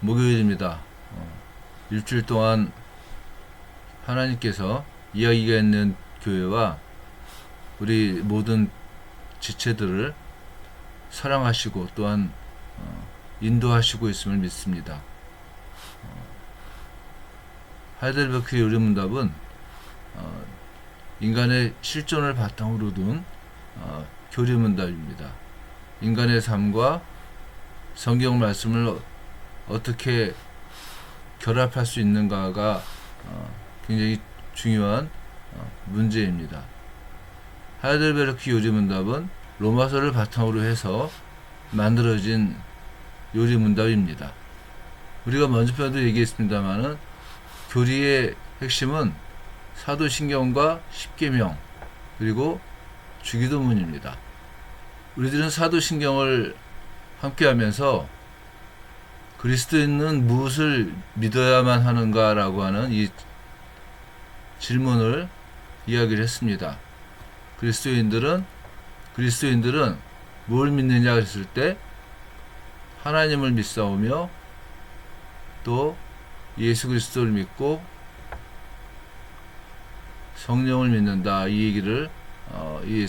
목요일입니다. 어, 일주일 동안 하나님께서 이야기가 있는 교회와 우리 모든 지체들을 사랑하시고 또한 어, 인도하시고 있음을 믿습니다. 어, 하이델베크 요리문답은 어, 인간의 실존을 바탕으로 둔 어, 교리문답입니다. 인간의 삶과 성경 말씀을 어- 어떻게 결합할 수 있는가가 어, 굉장히 중요한 어, 문제입니다. 하이델베르크 요리문답은 로마서를 바탕으로 해서 만들어진 요리문답입니다. 우리가 먼저 편도 얘기했습니다만은 교리의 핵심은 사도신경과 십계명 그리고 주기도문입니다. 우리들은 사도신경을 함께하면서 그리스도인은 무엇을 믿어야만 하는가라고 하는 이 질문을 이야기를 했습니다. 그리스도인들은 그리스도인들은 뭘 믿느냐 그랬을 때 하나님을 믿사오며 또 예수 그리스도를 믿고 성령을 믿는다 이 얘기를 어, 이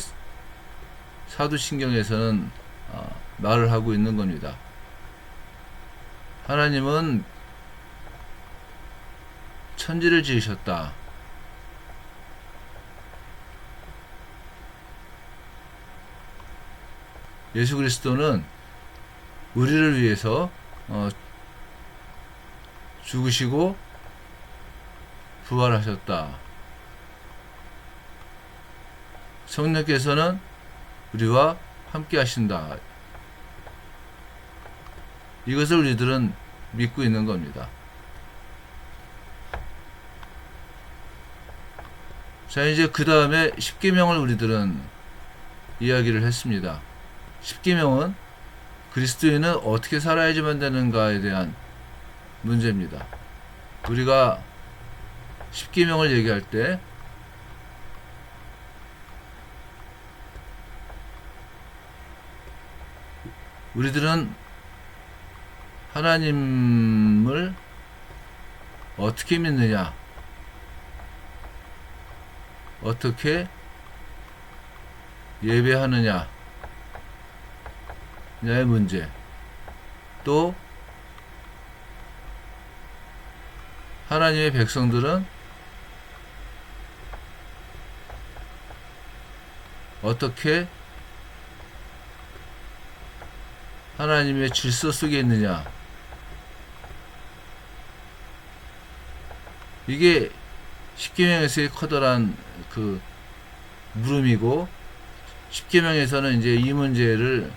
사도신경에서는 어, 말을 하고 있는 겁니다. 하나님은 천지를 지으셨다. 예수 그리스도는 우리를 위해서 어, 죽으시고 부활하셨다. 성령께서는 우리와 함께 하신다. 이것을 우리들은 믿고 있는 겁니다. 자, 이제 그 다음에 십계명을 우리들은 이야기를 했습니다. 십계명은 그리스도인은 어떻게 살아야지만 되는가에 대한 문제입니다. 우리가 십계명을 얘기할 때 우리들은 하나님을 어떻게 믿느냐? 어떻게 예배하느냐? 냐의 문제. 또 하나님의 백성들은 어떻게 하나님의 질서 속에 있느냐? 이게 십계명에서의 커다란 그 물음이고 십계명에서는 이제 이 문제를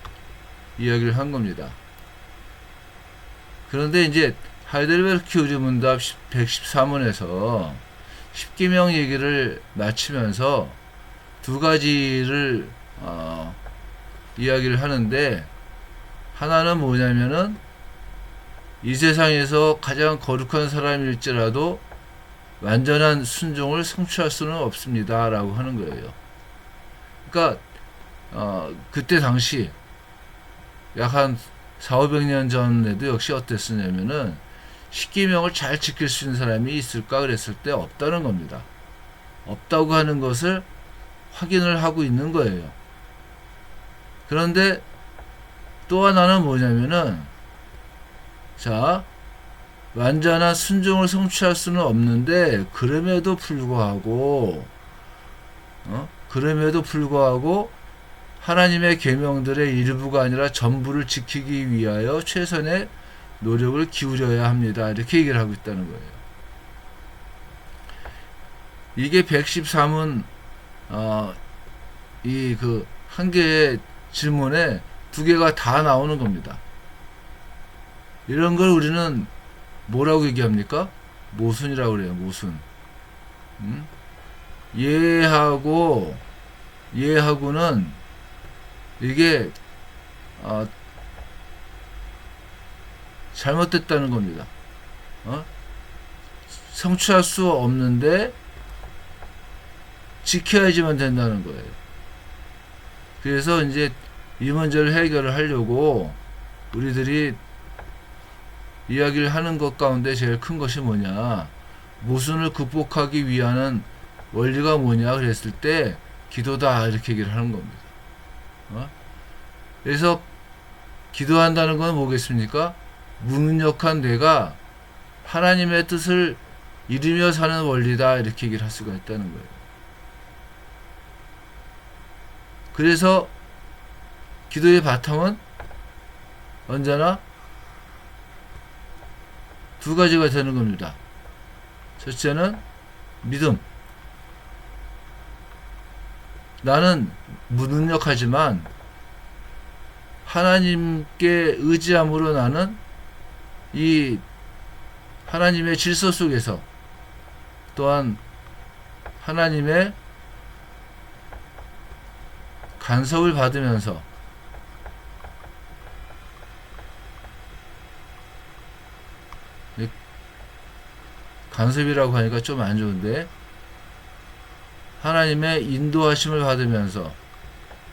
이야기를 한 겁니다. 그런데 이제 하이델베르크 요리문답 114문에서 십계명 얘기를 마치면서 두 가지를 어, 이야기를 하는데 하나는 뭐냐면은 이 세상에서 가장 거룩한 사람일지라도 완전한 순종을 성취할 수는 없습니다라고 하는 거예요. 그러니까 어, 그때 당시 약 한 4, 500년 전에도 역시 어땠었냐면은 십계명을 잘 지킬 수 있는 사람이 있을까 그랬을 때 없다는 겁니다. 없다고 하는 것을 확인을 하고 있는 거예요. 그런데 또 하나는 뭐냐면은 자 완전한 순종을 성취할 수는 없는데 그럼에도 불구하고 어? 그럼에도 불구하고 하나님의 계명들의 일부가 아니라 전부를 지키기 위하여 최선의 노력을 기울여야 합니다. 이렇게 얘기를 하고 있다는 거예요. 이게 113은 어, 이 그 한 개의 질문에 두 개가 다 나오는 겁니다. 이런 걸 우리는 뭐라고 얘기합니까? 모순이라고 그래요. 모순. 음? 예하고 예하고는 이게 어, 잘못됐다는 겁니다. 어? 성취할 수 없는데 지켜야지만 된다는 거예요. 그래서 이제 이 문제를 해결을 하려고 우리들이 이야기를 하는 것 가운데 제일 큰 것이 뭐냐? 모순을 극복하기 위한 원리가 뭐냐 그랬을 때 기도다 이렇게 얘기를 하는 겁니다. 어? 그래서 기도한다는 건 뭐겠습니까? 무능력한 내가 하나님의 뜻을 이루며 사는 원리다 이렇게 얘기를 할 수가 있다는 거예요. 그래서 기도의 바탕은 언제나 두 가지가 되는 겁니다. 첫째는 믿음. 나는 무능력하지만 하나님께 의지함으로 나는 이 하나님의 질서 속에서 또한 하나님의 간섭을 받으면서 간섭이라고 하니까 좀 안 좋은데 하나님의 인도하심을 받으면서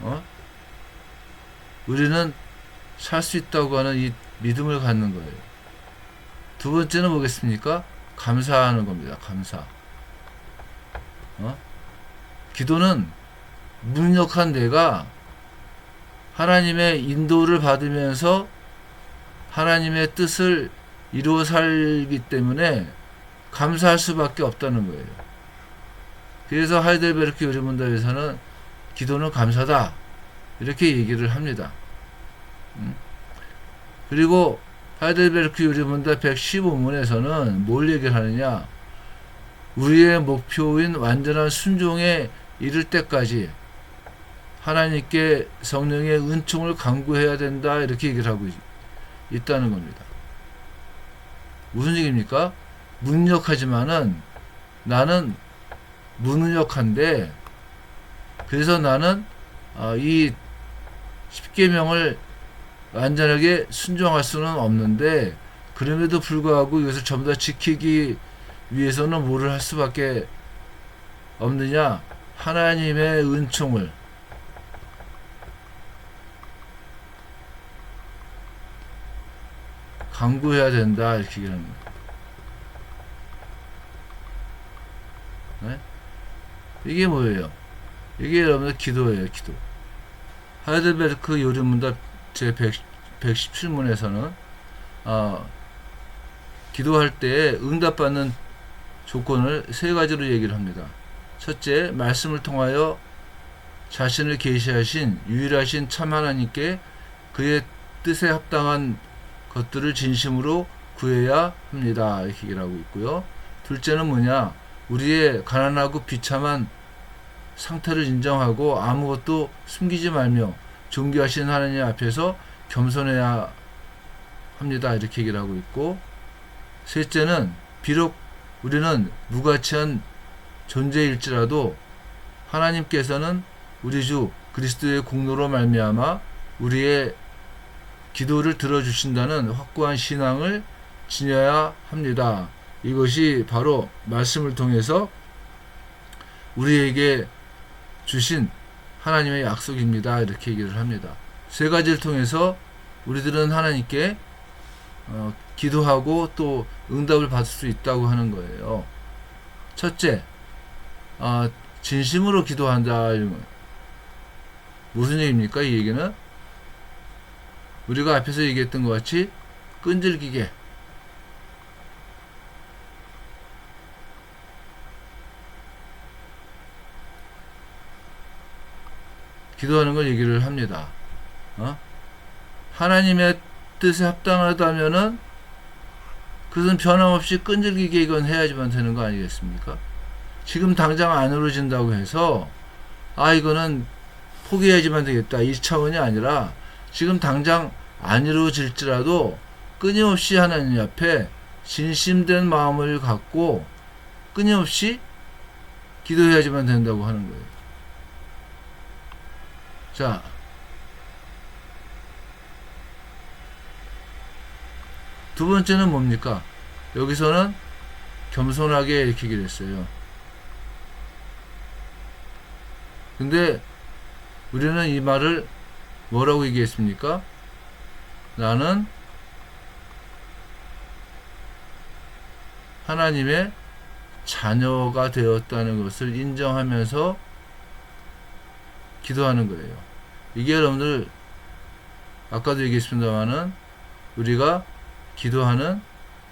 어? 우리는 살 수 있다고 하는 이 믿음을 갖는 거예요. 두 번째는 뭐겠습니까? 감사하는 겁니다. 감사. 어? 기도는 무능력한 내가 하나님의 인도를 받으면서 하나님의 뜻을 이루어 살기 때문에 감사할 수밖에 없다는 거예요. 그래서 하이델베르크 요리문답에서는 기도는 감사다. 이렇게 얘기를 합니다. 음? 그리고 하이델베르크 요리문답 115문에서는 뭘 얘기를 하느냐? 우리의 목표인 완전한 순종에 이를 때까지 하나님께 성령의 은총을 강구해야 된다. 이렇게 얘기를 하고 있, 있다는 겁니다. 무슨 얘기입니까? 무능력하지만은 나는 무능력한데 그래서 나는 어, 이 십계명을 완전하게 순종할 수는 없는데 그럼에도 불구하고 이것을 전부 다 지키기 위해서는 뭐를 할 수밖에 없느냐? 하나님의 은총을. 강구해야 된다 이렇게 거예요. 네? 이게 뭐예요? 이게 여러분들 기도예요, 기도. 하이델베르크 요리문답 제 100, 117문에서는 어, 기도할 때 응답받는 조건을 세 가지로 얘기를 합니다. 첫째, 말씀을 통하여 자신을 계시하신 유일하신 참 하나님께 그의 뜻에 합당한 것들을 진심으로 구해야 합니다. 이렇게 얘기를 하고 있고요. 둘째는 뭐냐? 우리의 가난하고 비참한 상태를 인정하고 아무것도 숨기지 말며 존귀하신 하나님 앞에서 겸손해야 합니다. 이렇게 얘기를 하고 있고 셋째는 비록 우리는 무가치한 존재일지라도 하나님께서는 우리 주 그리스도의 공로로 말미암아 우리의 기도를 들어주신다는 확고한 신앙을 지녀야 합니다. 이것이 바로 말씀을 통해서 우리에게 주신 하나님의 약속입니다. 이렇게 얘기를 합니다. 세 가지를 통해서 우리들은 하나님께 어, 기도하고 또 응답을 받을 수 있다고 하는 거예요. 첫째, 어, 진심으로 기도한다. 무슨 얘기입니까? 이 얘기는 우리가 앞에서 얘기했던 것 같이 끈질기게 기도하는 걸 얘기를 합니다. 어? 하나님의 뜻에 합당하다면은 그것은 변함없이 끈질기게 이건 해야지만 되는 거 아니겠습니까? 지금 당장 안 이루어진다고 해서 아 이거는 포기해야지만 되겠다 이 차원이 아니라 지금 당장 안 이루어질지라도 끊임없이 하나님 앞에 진심된 마음을 갖고 끊임없이 기도해야지만 된다고 하는 거예요. 자, 두 번째는 뭡니까? 여기서는 겸손하게 얘기를 했어요. 근데 우리는 이 말을 뭐라고 얘기했습니까? 나는 하나님의 자녀가 되었다는 것을 인정하면서 기도하는 거예요. 이게 여러분들 아까도 얘기했습니다만은 우리가 기도하는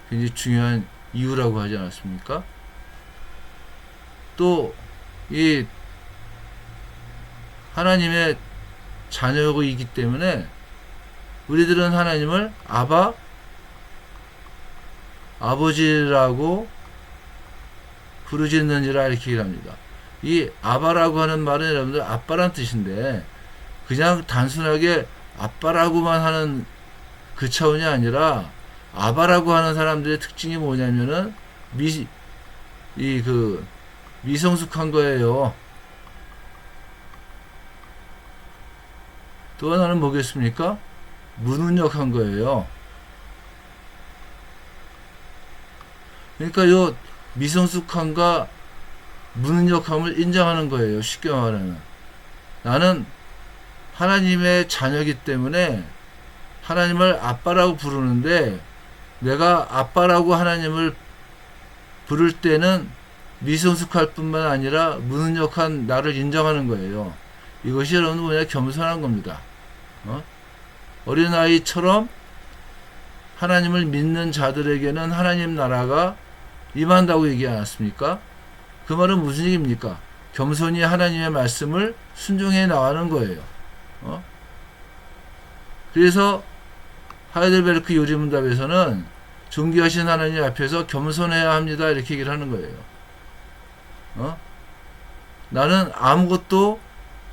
굉장히 중요한 이유라고 하지 않았습니까? 또 이 하나님의 자녀이기 때문에 우리들은 하나님을 아바 아버지라고 부르짖느니라 이렇게 얘기를 합니다. 이 아바라고 하는 말은 여러분들 아빠란 뜻인데 그냥 단순하게 아빠라고만 하는 그 차원이 아니라 아바라고 하는 사람들의 특징이 뭐냐면은 미 이 그 미성숙한 거예요. 또 하나는 뭐겠습니까? 무능력한 거예요. 그러니까 요 미성숙함과 무능력함을 인정하는 거예요. 쉽게 말하면. 나는 하나님의 자녀이기 때문에 하나님을 아빠라고 부르는데 내가 아빠라고 하나님을 부를 때는 미성숙할 뿐만 아니라 무능력한 나를 인정하는 거예요. 이것이 여러분 뭐냐 겸손한 겁니다. 어? 어린아이처럼 하나님을 믿는 자들에게는 하나님 나라가 임한다고 얘기 않았습니까? 그 말은 무슨 얘기입니까? 겸손히 하나님의 말씀을 순종해 나가는 거예요. 어? 그래서 하이델베르크 요리문답에서는 존귀하신 하나님 앞에서 겸손해야 합니다. 이렇게 얘기를 하는 거예요. 어? 나는 아무것도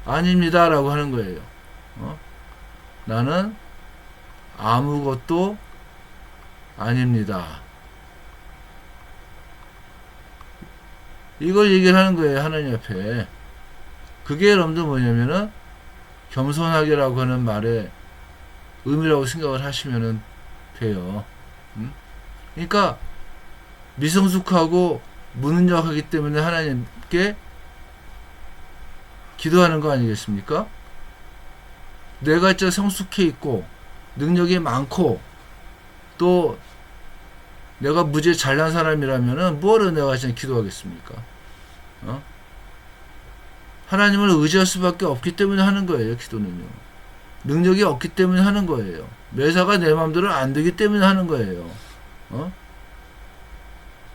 아닙니다. 라고 하는 거예요. 어? 나는 아무것도 아닙니다. 이걸 얘기를 하는 거예요. 하나님 앞에. 그게 여러분들 뭐냐면은 겸손하게라고 하는 말의 의미라고 생각을 하시면 돼요. 음? 그러니까 미성숙하고 무능력하기 때문에 하나님께 기도하는 거 아니겠습니까? 내가 진짜 성숙해 있고 능력이 많고 또 내가 무지에 잘난 사람이라면은 뭐를 내가 진짜 기도하겠습니까? 어? 하나님을 의지할 수밖에 없기 때문에 하는 거예요, 기도는요. 능력이 없기 때문에 하는 거예요. 매사가 내 마음대로 안 되기 때문에 하는 거예요. 어?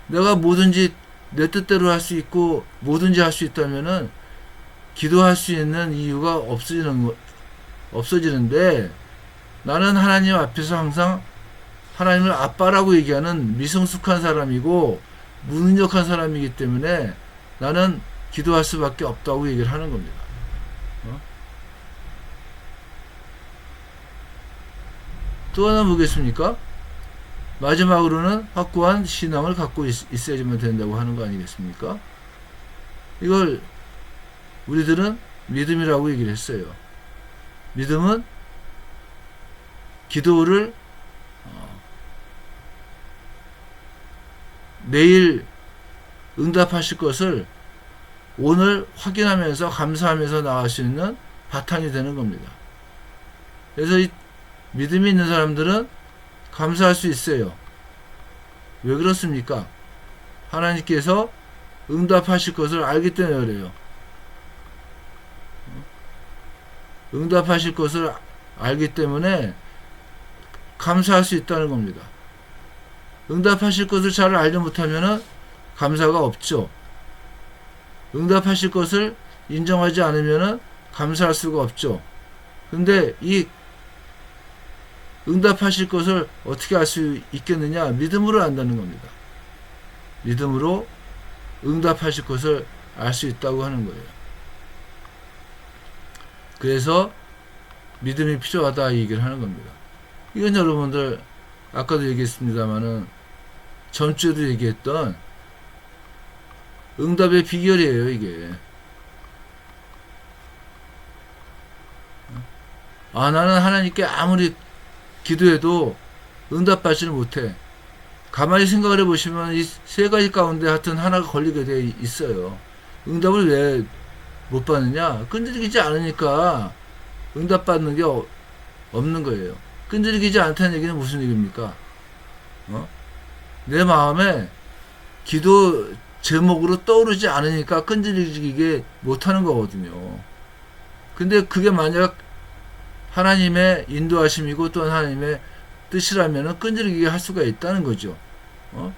내가 뭐든지 내 뜻대로 할 수 있고 뭐든지 할 수 있다면은 기도할 수 있는 이유가 없어지는 거, 없어지는데 나는 하나님 앞에서 항상 하나님을 아빠라고 얘기하는 미성숙한 사람이고 무능력한 사람이기 때문에 나는 기도할 수밖에 없다고 얘기를 하는 겁니다. 어? 또 하나 보겠습니까? 마지막으로는 확고한 신앙을 갖고 있, 있어야지만 된다고 하는 거 아니겠습니까? 이걸 우리들은 믿음이라고 얘기를 했어요. 믿음은 기도를 어, 내일 응답하실 것을 오늘 확인하면서 감사하면서 나갈 수 있는 바탕이 되는 겁니다. 그래서 이 믿음이 있는 사람들은 감사할 수 있어요. 왜 그렇습니까? 하나님께서 응답하실 것을 알기 때문에 그래요. 응답하실 것을 알기 때문에 감사할 수 있다는 겁니다. 응답하실 것을 잘 알지 못하면 감사가 없죠. 응답하실 것을 인정하지 않으면 감사할 수가 없죠. 근데 이 응답하실 것을 어떻게 알 수 있겠느냐? 믿음으로 안다는 겁니다. 믿음으로 응답하실 것을 알 수 있다고 하는 거예요. 그래서 믿음이 필요하다 이 얘기를 하는 겁니다. 이건 여러분들 아까도 얘기했습니다만은 전주에도 얘기했던 응답의 비결이에요 이게. 아 나는 하나님께 아무리 기도해도 응답받지를 못해. 가만히 생각을 해보시면 이 세 가지 가운데 하여튼 하나가 걸리게 돼 있어요. 응답을 왜 못 받느냐? 끈질기지 않으니까 응답받는 게 어- 없는 거예요. 끈질기지 않다는 얘기는 무슨 얘기입니까? 어? 내 마음에 기도 제목으로 떠오르지 않으니까 끈질기게 못하는 거거든요. 근데 그게 만약 하나님의 인도하심이고 또 하나님의 뜻이라면 끈질기게 할 수가 있다는 거죠. 어?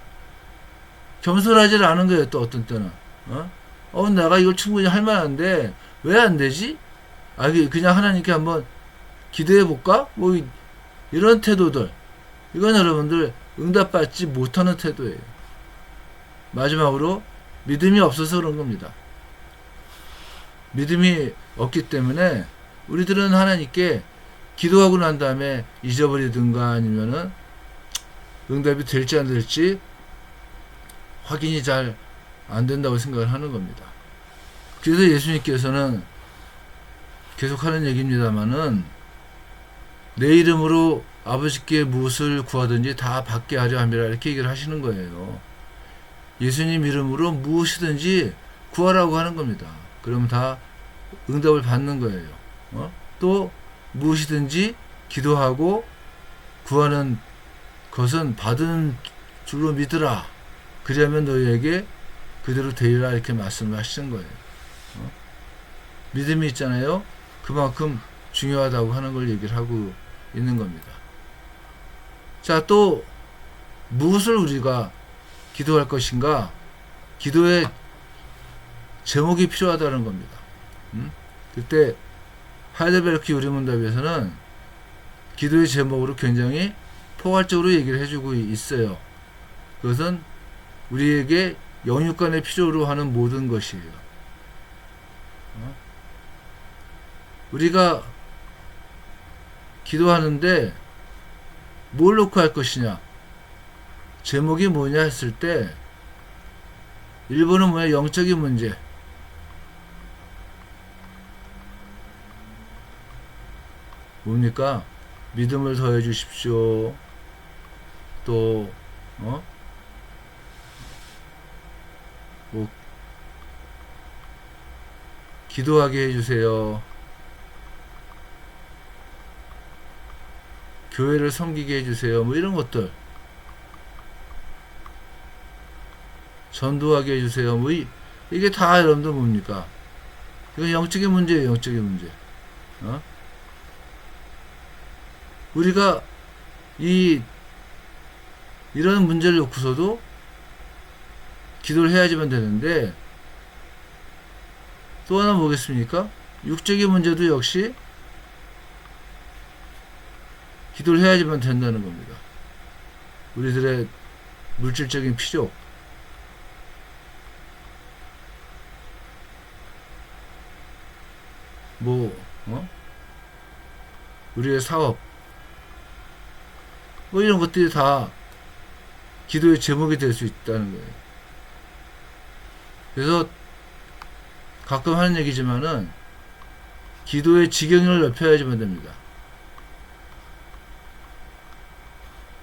겸손하지 않은 거예요, 또 어떤 때는. 어? 어, 내가 이걸 충분히 할 만한데, 왜 안 되지? 아, 그- 그냥 하나님께 한번 기도해 볼까? 뭐, 이- 이런 태도들. 이건 여러분들 응답받지 못하는 태도예요. 마지막으로 믿음이 없어서 그런 겁니다. 믿음이 없기 때문에 우리들은 하나님께 기도하고 난 다음에 잊어버리든가 아니면은 응답이 될지 안 될지 확인이 잘 안 된다고 생각을 하는 겁니다. 그래서 예수님께서는 계속 하는 얘기입니다만은 내 이름으로 아버지께 무엇을 구하든지 다 받게 하려 함이라 이렇게 얘기를 하시는 거예요. 예수님 이름으로 무엇이든지 구하라고 하는 겁니다. 그러면 다 응답을 받는 거예요. 어? 또 무엇이든지 기도하고 구하는 것은 받은 줄로 믿으라. 그러면 너희에게 그대로 되리라 이렇게 말씀을 하시는 거예요. 어? 믿음이 있잖아요. 그만큼 중요하다고 하는 걸 얘기를 하고 있는 겁니다. 자, 또 무엇을 우리가 기도할 것인가? 기도의 제목이 필요하다는 겁니다. 음? 그때 하이델베르크 요리문답에서는 기도의 제목으로 굉장히 포괄적으로 얘기를 해주고 있어요. 그것은 우리에게 영육간의 필요로 하는 모든 것이에요. 어? 우리가 기도하는데 뭘 놓고 할 것이냐? 제목이 뭐냐 했을 때 1번은 뭐야? 영적인 문제. 뭡니까? 믿음을 더해 주십시오. 또, 어? 뭐, 기도하게 해주세요. 교회를 섬기게 해주세요. 뭐 이런 것들. 전도하게 해주세요. 뭐, 이, 이게 다 여러분들 뭡니까? 이건 영적인 문제예요, 영적인 문제. 어? 우리가 이 이런 문제를 놓고서도 기도를 해야지만 되는데 또 하나 뭐겠습니까? 육적인 문제도 역시 기도를 해야지만 된다는 겁니다. 우리들의 물질적인 필요, 뭐, 어? 우리의 사업, 뭐 이런 것들이 다 기도의 제목이 될 수 있다는 거예요. 그래서 가끔 하는 얘기지만은 기도의 지경을 넓혀야지만 됩니다.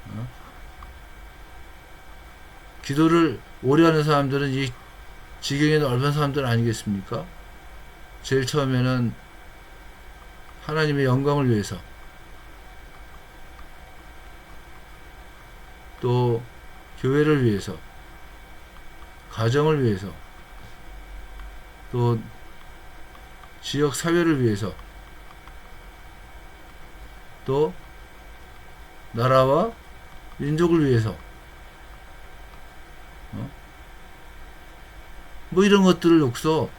어? 기도를 오래 하는 사람들은 이 지경이 넓은 사람들 아니겠습니까? 제일 처음에는 하나님의 영광을 위해서 또 교회를 위해서 가정을 위해서 또 지역 사회를 위해서 또 나라와 민족을 위해서 어? 뭐 이런 것들을 놓고서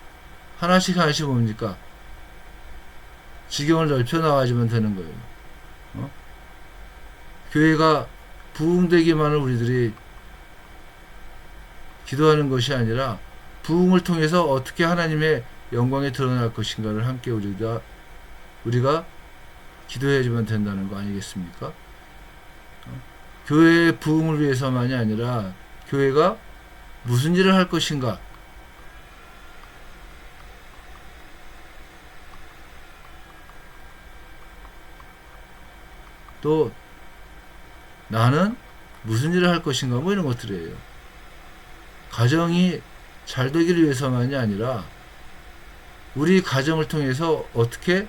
하나씩 하나씩 뭡니까 지경을 넓혀 나가지면 되는 거예요. 어? 교회가 부흥되기만을 우리들이 기도하는 것이 아니라 부흥을 통해서 어떻게 하나님의 영광이 드러날 것인가를 함께 우리가 우리가 기도해야지만 된다는 거 아니겠습니까? 어? 교회의 부흥을 위해서만이 아니라 교회가 무슨 일을 할 것인가 또 나는 무슨 일을 할 것인가 뭐 이런 것들이에요. 가정이 잘 되기를 위해서만이 아니라 우리 가정을 통해서 어떻게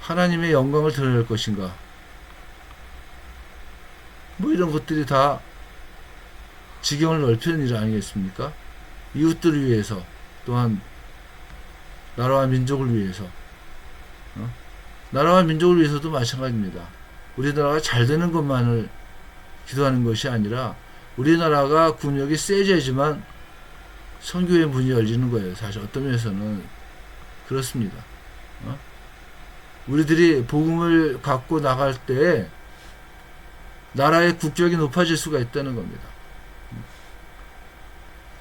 하나님의 영광을 드러낼 것인가 뭐 이런 것들이 다 지경을 넓히는 일 아니겠습니까? 이웃들을 위해서 또한 나라와 민족을 위해서 어? 나라와 민족을 위해서도 마찬가지입니다. 우리나라가 잘 되는 것만을 기도하는 것이 아니라 우리나라가 군역이 세져야지만 선교의 문이 열리는 거예요. 사실 어떤 면에서는 그렇습니다. 어? 우리들이 복음을 갖고 나갈 때 나라의 국격이 높아질 수가 있다는 겁니다.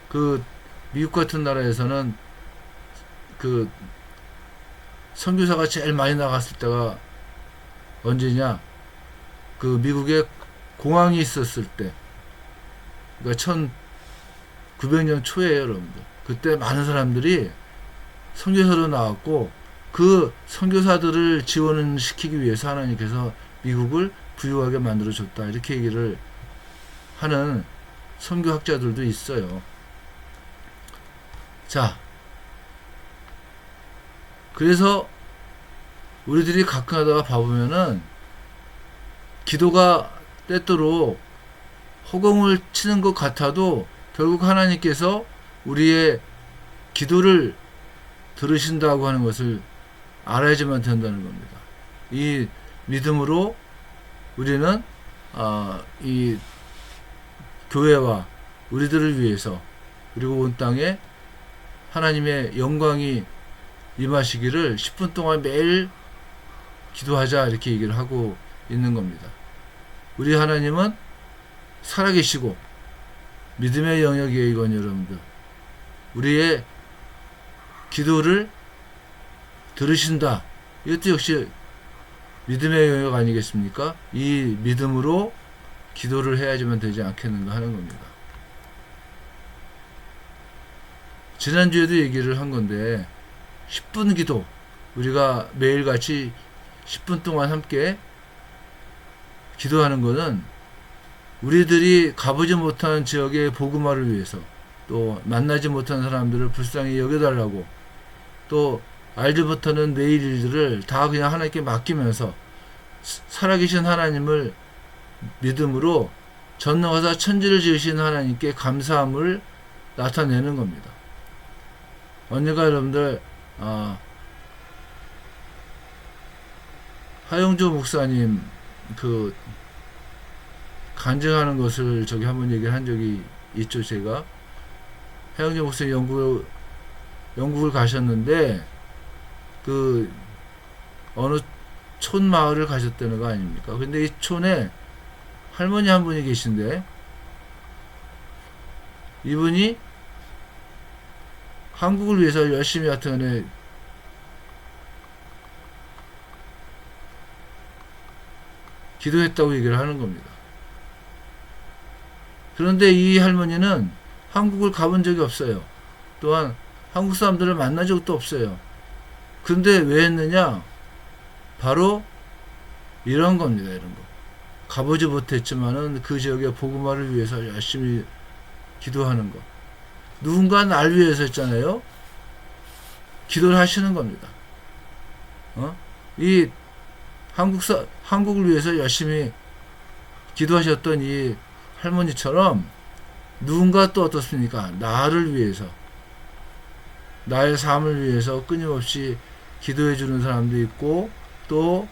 그 미국 같은 나라에서는 그 선교사가 제일 많이 나갔을 때가 언제냐? 그 미국에 공항이 있었을 때, 그러니까 1900년 초에요, 여러분들. 그때 많은 사람들이 선교사로 나왔고 그 선교사들을 지원을 시키기 위해서 하나님께서 미국을 부유하게 만들어 줬다 이렇게 얘기를 하는 선교학자들도 있어요. 자, 그래서 우리들이 가끔 하다가 봐보면은 기도가 때때로 허공을 치는 것 같아도 결국 하나님께서 우리의 기도를 들으신다고 하는 것을 알아야지만 된다는 겁니다. 이 믿음으로 우리는 아, 이 교회와 우리들을 위해서 그리고 온 땅에 하나님의 영광이 임하시기를 10분 동안 매일 기도하자 이렇게 얘기를 하고 있는 겁니다. 우리 하나님은 살아계시고 믿음의 영역이에요 이건 여러분들 우리의 기도를 들으신다 이것도 역시 믿음의 영역 아니겠습니까? 이 믿음으로 기도를 해야지만 되지 않겠는가 하는 겁니다. 지난주에도 얘기를 한 건데 10분 기도 우리가 매일같이 10분 동안 함께 기도하는 것은 우리들이 가보지 못한 지역의 복음화를 위해서 또 만나지 못한 사람들을 불쌍히 여겨달라고 또 알지 못하는 내일 일들을 다 그냥 하나님께 맡기면서 살아계신 하나님을 믿음으로 전능하사 천지를 지으신 하나님께 감사함을 나타내는 겁니다. 언젠가 여러분들 아, 하영조 목사님 그 간증하는 것을 저기 한번 얘기를 한 적이 있죠 제가 하영조 목사님 영국 영국을 가셨는데 그 어느 촌 마을을 가셨다는 거 아닙니까? 근데 이 촌에 할머니 한 분이 계신데 이분이 한국을 위해서 열심히 하여튼간에 기도했다고 얘기를 하는 겁니다. 그런데 이 할머니는 한국을 가본 적이 없어요. 또한 한국 사람들을 만난 적도 없어요. 근데 왜 했느냐? 바로 이런 겁니다. 이런 거. 가보지 못했지만은 그 지역의 복음화를 위해서 열심히 기도하는 거. 누군가 날 위해서 했잖아요. 기도를 하시는 겁니다. 어? 이 한국사 한국을 위해서 열심히 기도하셨던 이 할머니처럼 누군가 또 어떻습니까? 나를 위해서 나의 삶을 위해서 끊임없이 기도해 주는 사람도 있고 또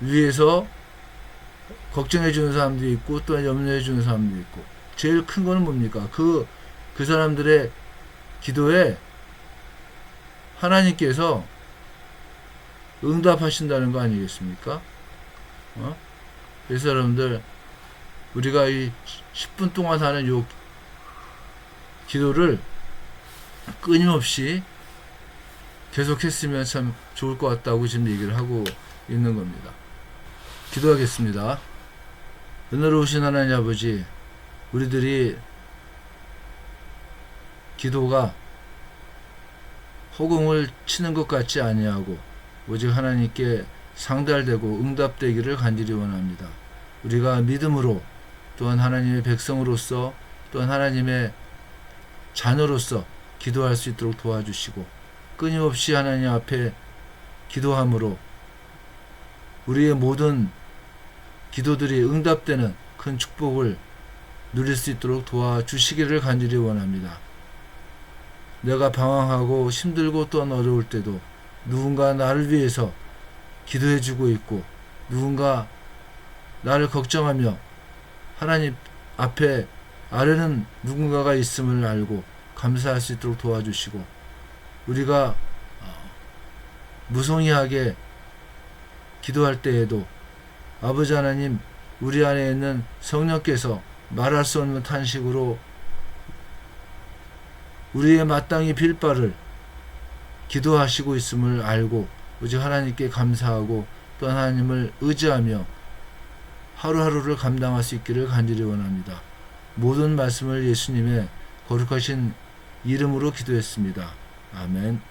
위에서 걱정해 주는 사람도 있고 또 염려해 주는 사람도 있고 제일 큰 거는 뭡니까? 그, 그 사람들의 기도에 하나님께서 응답하신다는 거 아니겠습니까? 어? 그래서 여러분들 우리가 이 10분 동안 하는 요 기도를 끊임없이 계속했으면 참 좋을 것 같다고 지금 얘기를 하고 있는 겁니다. 기도하겠습니다. 은혜로우신 하나님 아버지, 우리들이 기도가 허공을 치는 것 같지 아니하고 오직 하나님께 상달되고 응답되기를 간절히 원합니다. 우리가 믿음으로 또한 하나님의 백성으로서 또한 하나님의 자녀로서 기도할 수 있도록 도와주시고 끊임없이 하나님 앞에 기도함으로 우리의 모든 기도들이 응답되는 큰 축복을 누릴 수 있도록 도와주시기를 간절히 원합니다. 내가 방황하고 힘들고 또한 어려울 때도 누군가 나를 위해서 기도해주고 있고 누군가 나를 걱정하며 하나님 앞에 아래는 누군가가 있음을 알고 감사할 수 있도록 도와주시고 우리가 어, 무성의하게 기도할 때에도 아버지 하나님 우리 안에 있는 성령께서 말할 수 없는 탄식으로 우리의 마땅히 빌 바를 기도하시고 있음을 알고 오직 하나님께 감사하고 또 하나님을 의지하며 하루하루를 감당할 수 있기를 간절히 원합니다. 모든 말씀을 예수님의 거룩하신 이름으로 기도했습니다. 아멘.